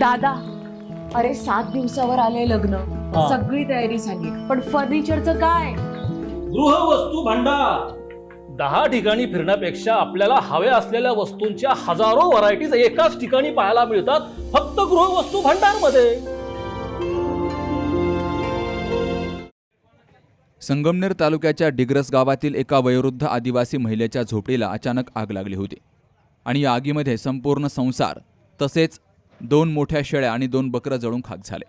दादा अरे सात दिवसावर आले लग्न. हा. सगळी तयारी झाली. पण फर्निचरचं काय? गृहवस्तू भांडार. दहा ठिकाणी फिरण्यापेक्षा आपल्याला हव्या असलेल्या वस्तूंच्या हजारो व्हरायटीज एकाच ठिकाणी पाहायला मिळतात फक्त गृहवस्तू भांडारमध्ये संगमनेर तालुक्याच्या डिग्रस गावातील एका वयोवृद्ध आदिवासी महिलेच्या झोपडीला अचानक आग लागली होती. आणि या आगीमध्ये संपूर्ण संसार तसेच दोन मोठ्या शेळ्या आणि दोन बकरं जळून खाक झाले.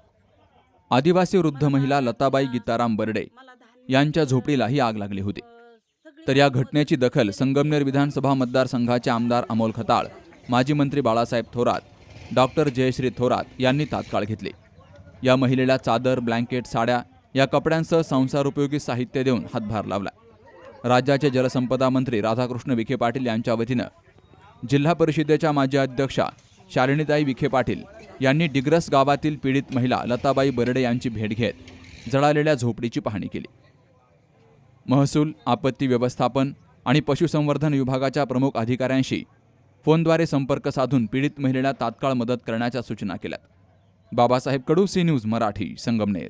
आदिवासी वृद्ध महिला लताबाई गीताराम बर्डे यांच्या झोपडीला ही आग लागली होती. तर या घटनेची दखल संगमनेर विधानसभा मतदारसंघाचे आमदार अमोल खताळ माजी मंत्री बाळासाहेब थोरात डॉक्टर जयश्री थोरात यांनी तात्काळ घेतली. या महिलेला चादर ब्लँकेट साड्या या कपड्यांसह संसारोपयोगी साहित्य देऊन हातभार लावला. राज्याचे जलसंपदा मंत्री राधाकृष्ण विखे पाटील यांच्या वतीनं जिल्हा परिषदेच्या माजी अध्यक्षा शालिनीताई विखे पाटील यांनी डिग्रस गावातील पीडित महिला लताबाई बर्डे यांची भेट घेत जळालेल्या झोपडीची पाहणी केली. महसूल आपत्ती व्यवस्थापन आणि पशुसंवर्धन विभागाच्या प्रमुख अधिकाऱ्यांशी फोनद्वारे संपर्क साधून पीडित महिलेला तात्काळ मदत करण्याच्या सूचना केल्यात. Babasaheb Kadu C news Marathi Sangamner.